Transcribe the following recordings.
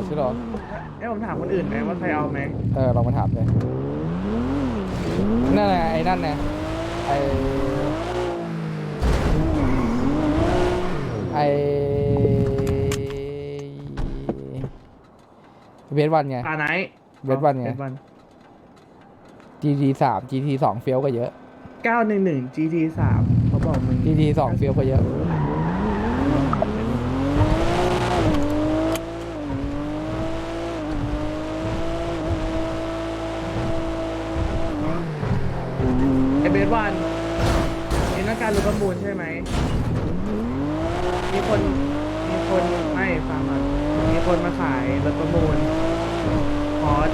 เอาชื่อเหรอให้ผมถามคนอื่นไหมว่าใครเอาไหมเออลองมาถามเลยนั่นไงไอ้นั่นไงไอ้ไอ้เวทวันไงอาไนท์เวทวันไงเวทวัน GT สาม GT สองเฟี้ยวก็เยอะเก้าหนึ่งหนึ่ง GT สามเขาบอกมึง GT สองเฟี้ยวก็เยอะ วันนี่นักการรถประมูลใช่ไหม มีคน มีคนไม่ฟังก่อนมีคนมาขายรถประมูลพอร์ต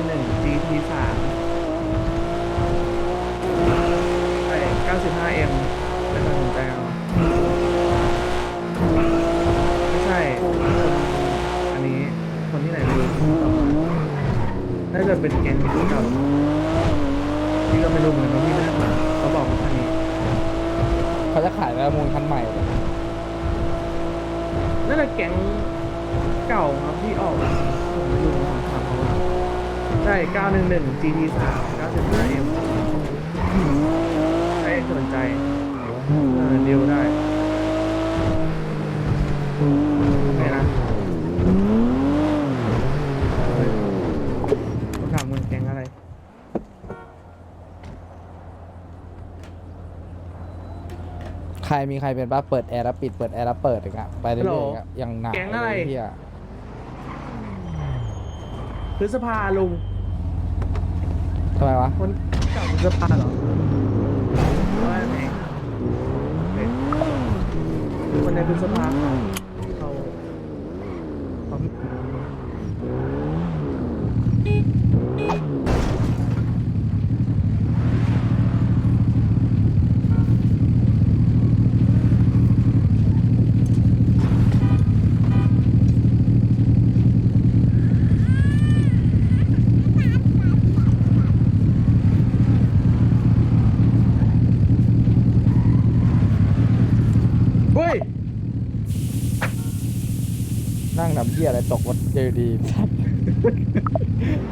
911 GT 3ไอ้ 95M ไม่ตัดสินใจเอาไม่ใช่คนอันนี้คนที่ไหนไม่รู้าน่าจะเป็นแก๊งที่เก่าพี่ก็ไม่รู้เหมือนกันว่าพี่ไม่ได้ถามเขาบอกมาแค่นี้ เขาจะขาย ประมูลคันใหม่เลยน่าจะแก๊งเก่าครับที่ออกอะผมไม่รู้ผมถามเขาใช่ 911 GT 3 95M ใครสนใจเออดีลได้นนะเฮ้ยผมถามมึงแก๊งอะไร ใครมีใครเป็นบ้าเปิดแอร์แล้วปิดเปิดแอร์แล้วเปิดอย่างเงี้ยไปเรื่อยๆอย่างเงี้ยอย่างหนักแก๊งอะไรเหี้ยพฤษภาลุงทำไมวะ คนเก่าพฤษภาเหรอว่าไงเอ๊ะคนในพฤษภาเขาเขาเขาเฮ้ย นั่ งทำเหี้ยอะไรตกรถเจอดี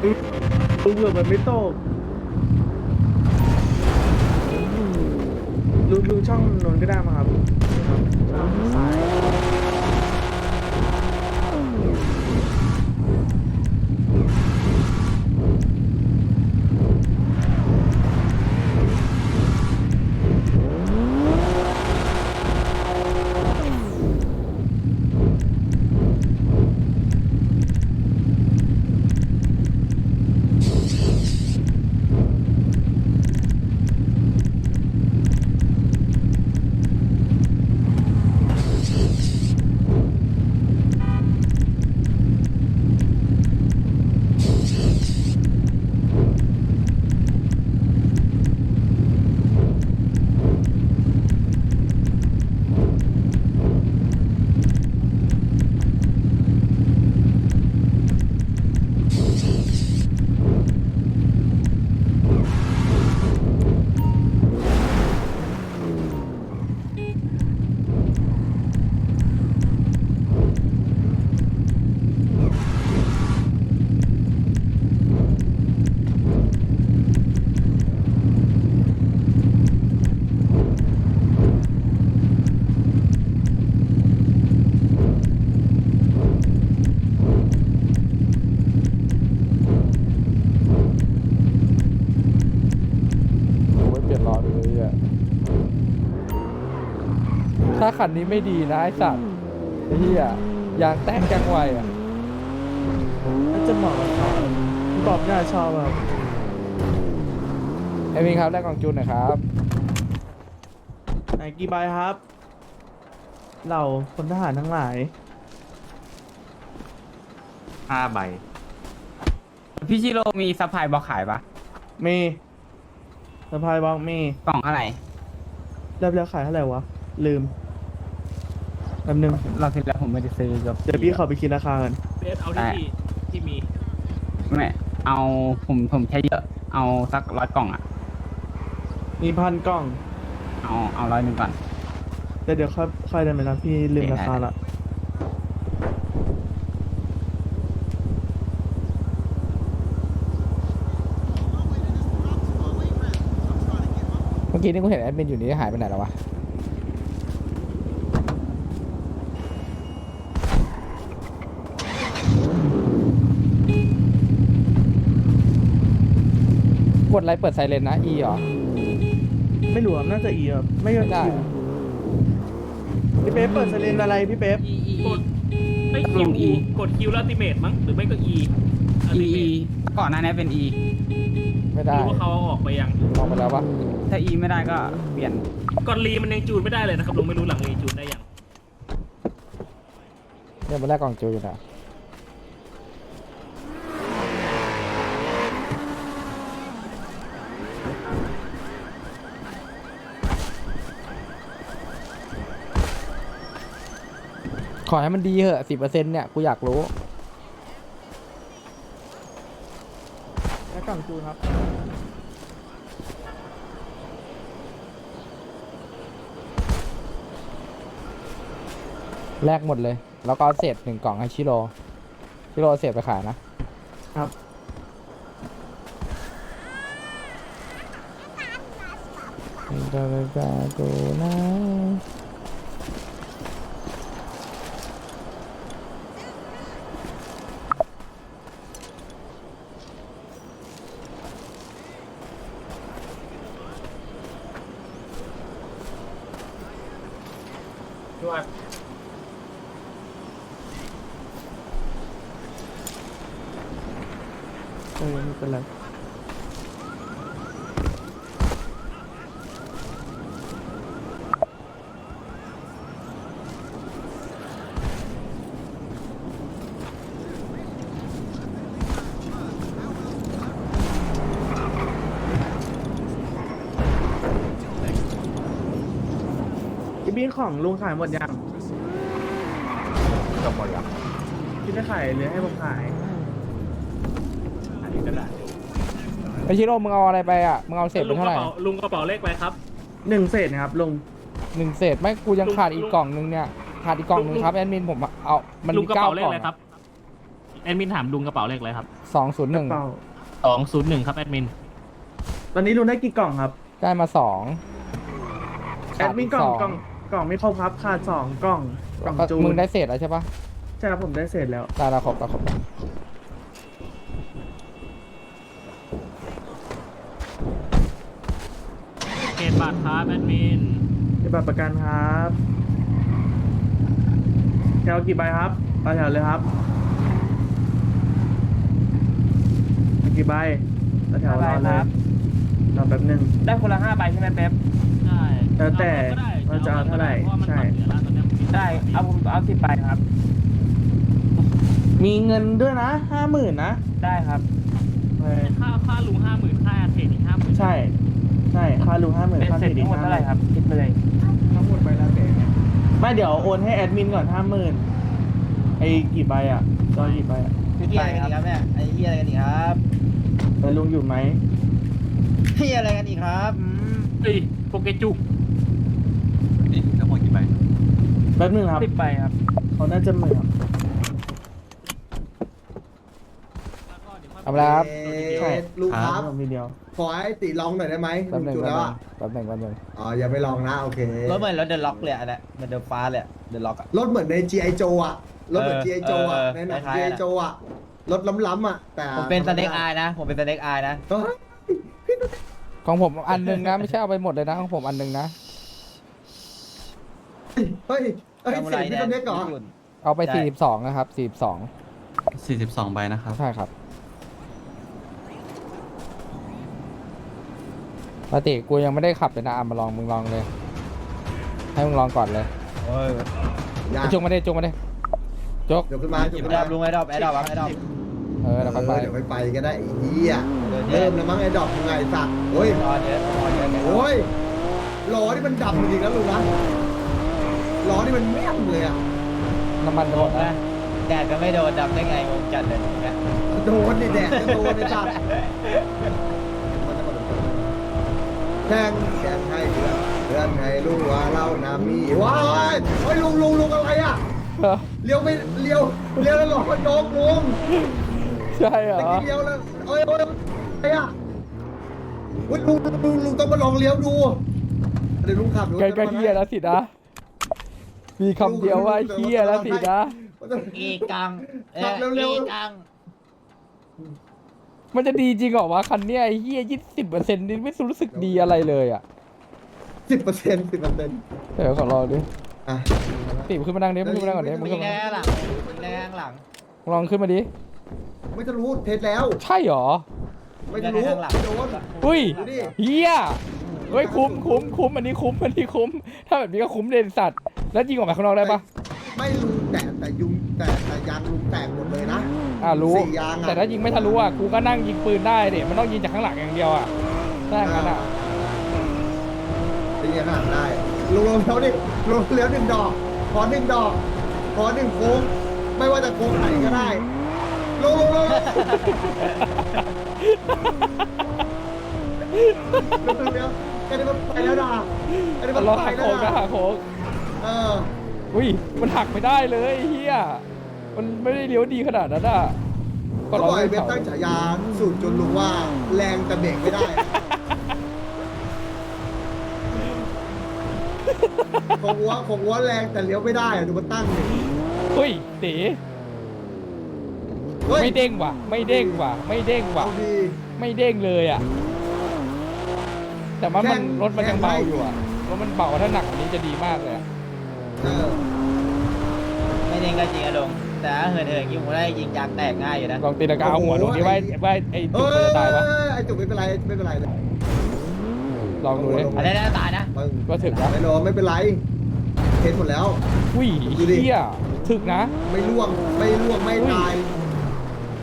ลุงเผื่อมันไม่ตกลุงลุงช่องนนท์ก็ได้มาครับครับช่องซ้าย คันนี้ไม่ดีนะไอ้สัตว์ไอ้เหี้ยยางแตกจังไวอะน่าจะเหมาะกับเขาพี่บอบน่าชอบครับไอ้มิงครับแลกกล่องจูนหน่อยครับไหนกี่ใบครับเหล่าพลทหารทั้งหลาย ห้าใบ พี่ชิโร่มีซัพพลายบอกขายปะมีสะพายบอกมีกล่องเท่าไหร่ เรียบแล้วขายเท่าไหร่วะ ลืม แป๊บนึงรอบที่แล้วผมไม่ได้ซื้อกับเดี๋ยวพี่ขอไปคิดราคากันเบสเอาที่ที่มีแม่เอาผมผมใช้เยอะ เอาสักร้อยกล่องอะ มีพันกล่อง เอาเอาร้อยหนึ่งก่อนแต่เดี๋ยวค่อยค่อยได้ไหมนะพี่ลืมราคาละเมื่อกี้นี่กูเห็นแอดมินอยู่นี่หายไปไหนแล้ววะ ดอะไรเปิดไซเรนนะ E เหรอ ไม่รู้ครับน่าจะอีครับไม่ก็ไม่ได้ คิวพี่เป๊ปเปิดไซเรนอะไรพี่เป๊ปอีอีกดไม่คิวลง E กดคิวแล้วติเมตมั้งหรือไม่ก็อี E E ก่อนหน้านี้เป็น E ไม่ไม่ได้ รู้ว่าเขาเอาออกไปยังออกไปแล้วปะถ้า E ไม่ได้ก็เปลี่ยน ก่อนรีมันยังจูนไม่ได้เลยนะครับลุงไม่รู้หลังรีจูนได้ยัง เนี่ยมันแรกกล่องจูอยู่นะ ขอให้มันดีเหอะสิบเปอร์เซ็นต์เนี่ย กูอยากรู้ และกล่องจูนครับ แลกหมดเลย แล้วก็เอาเศษหนึ่งกล่องให้ชิโร่ชิโร่เอาเศษไปขายนะ ครับดาดาโกนะ เออไม่เป็นไร บีนของลุงขายหมดยังจบหมดแล้วพี่ได้ขายหรือให้ผมขายไอชิโร่มึงเอาอะไรไปอะมึงเอาเศษไปลุงกเท่าระไหร่เป๋าลุงกระเป๋าเลขไปครับ หนึ่งเศษนะครับลุงหนึ่งเศษไม่กูยังขาดอีกกล่องนึงเนี่ยขาดอีกกล่องนึงครับแอดมินผมเอามันลุงมีกระเก้าเป๋าเลกขล่องอะไรครับแอดมินถามลุงกระเป๋าเลขอะไรครับสองศูนย์หนึ่งเปล่าสองศูนย์หนึ่งครับแอดมินตอนนี้ลุงได้กี่กล่องครับ ได้มาสองแอดมินกล่องกล่อง กล่องไม่ครบครับขาดสองกล่องกล่องจูนมึงได้เศษแล้วใช่ปะใช่ครับผมได้เศษแล้วได้แล้วครบแล้วครบแล้วเกตบัตรครับแอดมินมีบัตรประกันครับแถวกี่ใบครับต่อแถวเลยครับเอากี่ใบต่อแถวรอเลยรอแป๊บหนึงได้คนละห้าใบใช่ไหมเป๊ปใช่แล้วแต่อก็ได้ว่า จะเอาเท่าไหร่พะว่มันใช่ปรับเหลือแล้วตอนเนี้ยได้เอาผมเอาสิบใบครับ มีเงินด้วยนะห้าหมื่นนะได้ครับเออค่าค่าลุงห้าหมื่นค่าเทรดอีกห้าหมื่นใช่ ใช่ค่าลุงห้าหมื่นเป็นค่าเสร็จอีทั้งหมดเท่าไหร่ครับคิดไปเลยทั้งหมดใบละแต่ไม่เดี๋ยวโอนให้แอดมินก่อนห้าหมื่นไอ้กี่ใบอะตอนกี่ใบอะเฮียอะไรกันอีกครับเนี่ยไอ้เฮียอะไรกันอีกครับแล้วลุงอยู่ไหมเฮียอะไรกันอีกครับอืมเฮ้ยโปเกจุก แป๊บหนึงครับสิบใบครับ เขาน่าจะเหมือนครับเอาไปแล้วครับใช่ลุงครับผมทีเดียวขอให้ติลองหน่อยได้ไหมแป๊บหนึ่งจุดแป๊บแล้วหนึ่งอะแป๊บหนึ่งแป๊บหนึ่งอ๋ออย่าไปลองนะโอเครถเหมือนรถเดอะล็อกเลยอันเนี้ยเหมือนเดอะฟ้าเลยเดอะล็อกอะรถเหมือนใน G.I. Joe อะรถเหมือนเออ G.I. Joe อะเออในหนังคล้ายๆ G.I. นะ Joe อะรถล้ำๆอะแต่ผมเป็นสเน็กอายนะ ผมเป็นสเน็กอายนะเฮ้ยของผมอันหนึงนะไม่ใช่เอาไปหมดเลยนะของผมอันหนึงนะ เฮ้ยเฮ้ยซามูเสีไรยงพี่แดต้งนเล็กเหรอญี่ปุ่นเอาไปใช่42 นะครับ 42 42ใบนะครับ ใช่ครับปกติกูยังไม่ได้ขับเลยนะอะมาลองมึงลองเลย ให้มึงลองก่อนเลยโอ้ยอย่าไอ้จุกมาดิจุกมาดิจุกเดี๋ยวขึ้นมาเดี๋ยวไอ้ขึ้นดอมาบลุงไอ้ดอบไอ้ดอบไอ้ดอบเออแล้วค่อยไป เดี๋ยวไปไปก็ได้ไอ้เหี้ยเดินเริ่มแล้วมั้งไอ้ดอกยังไงสัตว์โอ้ยรอเยอะรอเยอะโอ้ยล้อนี่มันดำจริงๆนะลุงนะ ล้อนี่มันแม่มเลยอะน้ำมันจะงหมงดนะนะแดดก็ไม่โดนดำได้ไงงงจัดเลยเนี่ยโดนดิแดดจะโดนไอ้สัตว์แข่งแข่งให้เพื่อนเพื่อนให้ลูกว่าเรานามีว้ายเฮ้ยลุงลุงลุงอะไรอะเลี้ยวไม่เลี้ยวเลี้ยวแล้วหลอกมันโดนลุงใช่เหรตะอกี้เลี้ยวแล้วเอ้ยเอ้ยอะไรอะอุ๊ยลุงลุงลุงต้องมาลองเลี้ยวดูเดี๋ยวลุงขับกันก็เฮียแล้วสินะ มีคำเดียวว่าเฮียแล้วสินะอีกังเอขับอเร็วอีๆกังมันจะดีจริงเหรอวะคันเนี้ยไอ้เฮียยี่สิบเปอร์เซ็นต์นี่ไม่รู้สึกดีอะไรเลยอะสิบเปอร์เซ็นต์สิบเปอร์เซ็นต์เดี๋ยวขอลองดิอะติมขึ้นมานั่งดิมึงขึ้นมานั่งก่อนดิมึงยิขึ้งนมาได้ข้างหลังยิงได้ข้างหลัง ลองขึ้นมาดิไม่จะรู้เทสแล้ว ใช่เหรอไม่จะรู้ยิงได้ข้างหลังโดนอุ้ยดูดิ เฮียเฮ้ยคุ้มคุ้มคุ้มอันนี้คุ้มอันนี้คุ้ม ถ้าแบบนี้ก็คุ้มเด่นสัตว์ แล้วยิงออกมาข้างนอกได้ปะไม่ลุงแต่แต่ยุงแต่แต่ยางลุงแตกหมดเลยนะอ่ารู้ สี่ยางอะแต่ถ้ายิงไม่ทะลุอะกูก็นั่งยิงปืนได้เด็มันต้องยิงจากข้างหลังอย่างเดียวอะถ้าอย่างนั้นอะเป็นยังไงได้ลงลงแล้วดิลงแล้วหนึ่งดอก ขอหนึ่งดอก ขอหนึ่งโค้ง ไม่ว่าจะโค้งไหนก็ได้ลงลงลงลงลงแล้วแค่นี้มันไปแล้วนะแค่นี้มันเราไปหักแล้โค้วงนะนะหักโค้ง เออ อุ้ยมันหักไม่ได้เลยไอ้เฮียมันไม่ได้เลี้ยวดีขนาดนั้นอะก็ก็เราบอกไม่ไอ้เว็บเขาตั้งฉายาสูตรจนรู้ว่าแรงแต่เบรกไม่ได้คงว่าคงว่าแรงแต่เลี้ยวไม่ได้อะดูมันตั้งดิเฮ้ยตีเฮ้ยไม่เด้งว่ะ ไม่เด้งว่ะ ไม่เด้งว่ะ เอาดีไม่เด้งเลยอะ แต่ว่ามันแข่งรถมันยังแข่งเบาได้อยู่อะรถมันเบาถ้าหนักกว่านี้จะดีมากเลยอะเออ ไม่เด้งก็จริงอะลง แต่ถ้าเหินเหินยิงผมได้ยิงยางแตกง่ายอยู่นะลองตีลังกาเอาหัวลงดิว่าว่าไอ้เอจุกมันจะตายปะอไอ้จุกไม่เป็นไรไม่เป็นไรเลยลองดูดิอันนี้น่าตายนะมึงก็ถึงนะไม่โดนไม่เป็นไรเห็นหมดแล้วอุ้ยดูดิเฮียถึกนะ ไม่ล่วงไม่ล่วงไม่อุ้ยตาย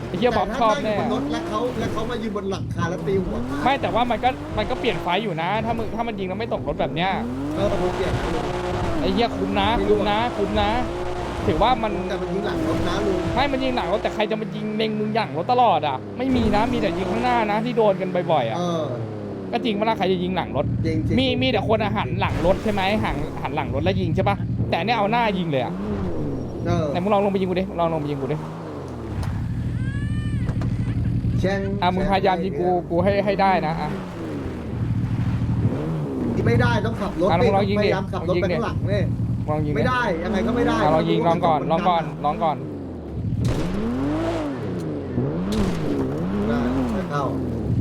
ไอ้เฮียบ๊อบชอบแต่แน่ถ้านั่งอยู่บนรถแล้วเขาแล้วเขามายืนบนหลังคาแล้วตีหัวไม่แต่ว่ามันก็มันก็เปลี่ยนไฟอยู่นะ ถ้ามึงถ้ามันยิงแล้วไม่ตกรถแบบเนี้ยเออผมเปลี่ยนนะลุงไอ้เฮียคุ้มนะคุ้มนะคุ้มนะ ถือว่ามันแต่มันยิงหลังรถนะลุงไม่มันยิงหลังรถแต่ใครจะมายิงเล็งมึงอย่างรถตลอดอะ ไม่มีนะมีแต่ยิงข้างหน้านะที่โดนกันบ่อยๆอะเออก็จริงมาละใครจะยิงหลังรถ จริงจริงมีมีแต่คนอะหันหลังรถใช่ไหมหันหันหลังรถแล้วยิงใช่ปะแต่อันเนี่ยเอาหน้ายิงเลยอะเออไหนมึงลองลงไปยิงกูดิมึงลองลงไปยิงกูดิแช่งอะมึงพยายามยิงกูกูให้ให้ได้นะอะ ไม่ได้ต้องขับรถอะลองลองยิงดิพยายามขับรถลองยิงไปดิ ข้างหลังเนี่ยลองยิงไม่ได้ยังไงก็ไม่ได้อะลองยิงลองก่อนลองก่อนลองก่อนได้ไม่เข้า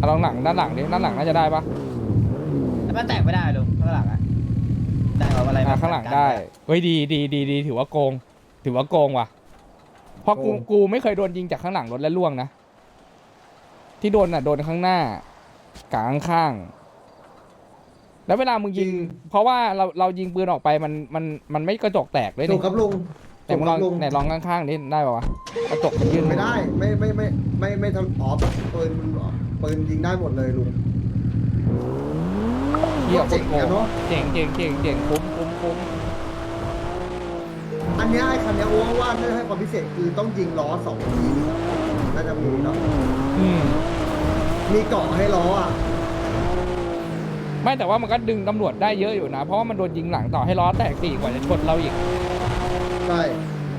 อะลองหลังด้านหลังดิด้านหลังน่าจะได้ปะแต่มันแตกไม่ได้ลุงข้างหลังอะได้เอาอะไรอะมาข้างหลังได้เฮ้ยดีดีดีดีถือว่าโกง ถือว่าโกงว่ะเพราะกูกูไม่เคยโดนยิงจากข้างหลังรถและล่วงนะที่โดนอะโดนข้างหน้ากลางข้างๆ แล้วเวลามึงยิง เพราะว่าเราเรายิงปืนออกไปมันมันมันไม่กระจกแตกด้วยถูนี่กครับลุงแต่มึงลองถูกครับลุงไหนลองข้างๆนี่ได้ป่าวะกระจกมันยื่นไม่ได้ไม่ไม่ไม่ไม่ไม่ทำอ๋อปืนมันปืนยิงได้หมดเลยลุง เหี้ยโคตรโกเจ๋งอะงเนอะ เจ๋งเจ๋งเจ๋งเจ๋งคุ้มคุ้มคุ้มอันเนี้ยไอ้คันเนี้ยโอ้ว่าไม่ให้ความพิเศษคือต้องยิงล้อสองทีน่าจะมีเนาะอืมมีเกาะให้ล้ออะ ไม่แต่ว่ามันก็ดึงตำรวจได้เยอะอยู่นะ เพราะว่ามันโดนยิงหลังต่อให้ล้อแตกสี่กว่าจะชนเราอีก ใช่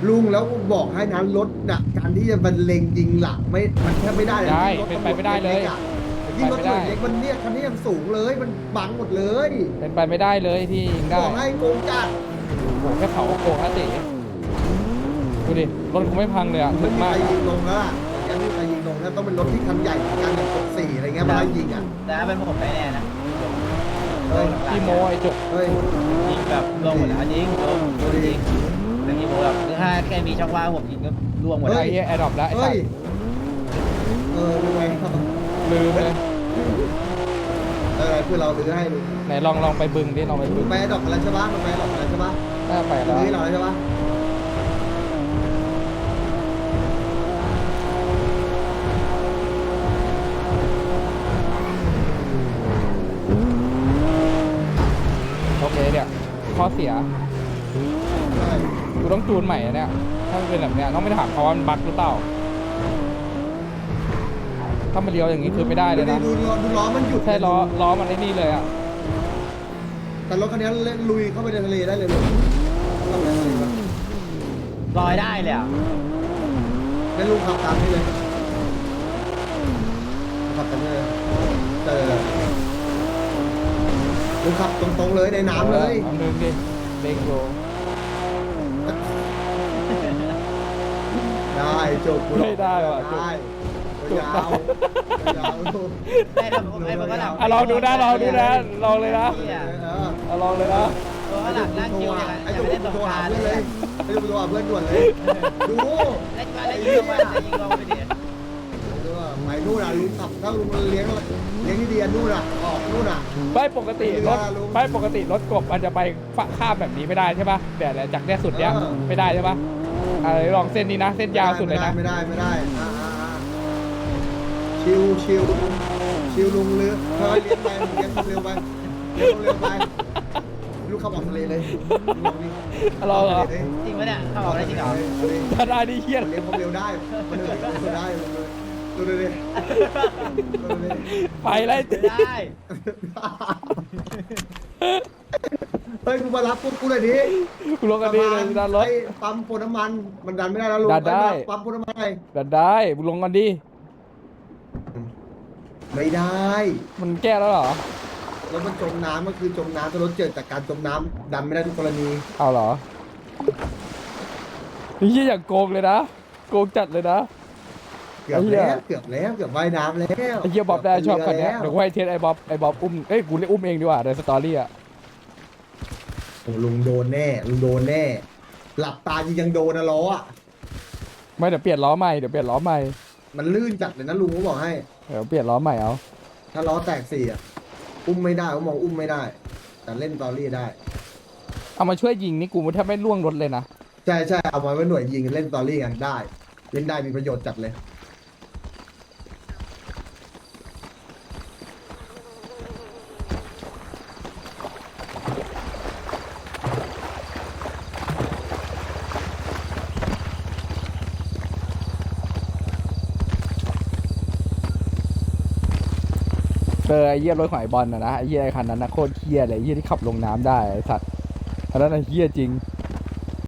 ลุงแล้วบอกให้นั้นรถน่ะการที่จะบรรเลงยิงหลังไม่มันแทบไม่ได้เลยได้รถเป็นตำรวจไปไม่ได้เลยกๆอะยิ่งรถตำรวจเล็กมันเนี่ยคันนี้ยังสูงเลยมันบังหมดเลยเป็นไปไม่ได้เลยที่ยิงได้บอกให้โกงจัดโอ้โหแค่เขาก็โกงแล้วติดูดิรถกูไม่พังเลยอะไม่ถึกมีมาใคกรอะยิงลงแล้วล่ะอย่างนี้ใครยิงลงแล้วต้องเป็นรถที่คันใหญ่กันอย่างกดสี่อะไรเงี้ยมาไล่ยิงอะ แต่ถ้าเป็นผมไม่แน่นะ เฮ้ยพี่โมไอ้จุกเฮ้ยยิงแบบล่วงหมดแล้วยิงล่วงหมดจริงแต่ยิงผมแบบถ้าแค่มีช่องว่างผมยิงก็ล่วงหมดไอ้แล้วเหี้ยแอร์ดรอปแล้วไอ้เฮ้สัยสเออดูไงลืมเลยเออคือเราลื้อให้ลุงไหนลองลองไปบึงดิลองไปบึงไปดอกอะไรใช่ปะมันไปดอกอะไรใช่ปะน่าไปแล้วลื้อให้เราใช่ปะ โอเคเนี่ย ข้อเสียกูต้องจูนใหม่อะเนี่ย ถ้ามันเป็นแบบเนี้ยต้องไปถามเขาว่ามันบั๊กหรือเปล่า ถ้ามันเลี้ยวอย่างนี้คือไม่ได้เลยนะ ดูดูดูล้อมันหยุดใช่ล้อล้อมันไอ้นี่เลยอะ แต่รถคันนี้เล่นลุยเข้าไปในทะเลได้เลยลุงเข้าไปในทะเลปะลอยได้เลยอะเล่นลุงขับตามนี่เลยขับตามนี่เลยเอ อลุงขับตรงๆเลยในน้ำเลยอาหนึ่งดิเด้งโลได้จบกูหรอกไม่ได้ว่ะจุกได้จุกยาวๆยาวๆลูกได้แล้วผมไอ้ผมก็หลังอะลองดูนะลองดูนะลองเลยนะเออเอาลองเลยนะตัวข้างหลังนั่งคิวอย่างนั้นไอ้อย่าจุกงไม่ได้โทสรงกหารารเพื่อนเลยไอ้จุกโทรหาเพื่อนด่วนเลย ดู เล่นมาเล่นยิงมาจะยิงลงไปดิเอ อไปนู่นอะลุงขับถ้าลุงเลี้ยงเลี้ยงที่ดีอะนู่นอะออกนู่นอะ ไม่ปกติรถไม่ได้ลุงไม่ปกติรถกบมันจะไปฝะข้ามแบบนี้ไม่ได้ใช่ปะแต่จากเนี้ยสุดเนี้ยเออ ไม่ได้ใช่ปะอะไรลองเส้นนี้นะ เส้นยาวสุดเลยนะ ไม่ได้ไม่ได้ไม่ได้อ่าอ่าอ่าชิวชิวชิวลุงเรือเฮ้ยเลี้ยงไปเลี้ยงเร็วไปเลี้ยงเร็วไปลูกขับออกทะเลเลยลุงนี่ลองเหรอจริงปะเนี่ยเขาบอกได้จริงเหรอ ถ้าได้นี่เฮี้ยเลี้ยงความเร็วได้มันเดินความเร็วได้ดูดูดิดูดิไปไล่ไม่ได้ เฮ้ยกูมารับกูกูเลยดิกูลงกันดีเลยดันรถ ไอ้ปั๊มโพน้ำมัน มันดันไม่ได้แล้วลุงดันได้ อ้ปั๊มโพน้ำมันไงดันได้มึงลงกันดีไม่ได้ มันแก้แล้วเหรอแล้วมันจมน้ำก็คือจมน้ำถ้ารถเกิดจากการจมน้ำดันไม่ได้ทุกกรณี เอาเหรอนี่เฮี้ยอย่างโกงเลยนะโกงจัดเลยนะ เกือบไอ้เหี้ยแล้วเกือบแล้วเกือบว่ายน้ำแล้วไอ้เฮี้ยบ๊อบได้ชอบคันเนี้ยกืเดี๋ยวบกูให้เทสไอ้บ๊อบไอ้บ๊อบอุ้มเอ้ยกูเรียกอุ้มเองดีกว่าในสตอรี่อะโอ้ลุงโดนแน่ลุงโดนแน่ หลับตาจริงยังโดนนะล้ออะไม่เดี๋ยวเปลี่ยนล้อใหม่เดี๋ยวเปลี่ยนล้อใหม่มันลื่นจัดเลยนะลุงเขาบอกให้ เดี๋ยวเปลี่ยนล้อใหม่เอาถ้าล้อแตกสี่อะอุ้มไม่ได้เขามองอุ้มไม่ได้ แต่เล่นตอรี่ได้ เอามาช่วยยิงนี่กูแทบไม่ล่วงรถเลยนะใช่ใช่เอามาไว้หน่วยยิงเล่นตอรี่กันได้ เล่นได้มีประโยชน์จัดเลย ไอ้เหี้ยรถของไอ้บอลนะนะไอ้เหี้ยไอ้คันนั้นนะโคตรเหี้ยเลยไอ้เหี้ยที่ขับลงน้ำได้ไอ้สัตว์อันนั้นไอ้เหี้ยจริง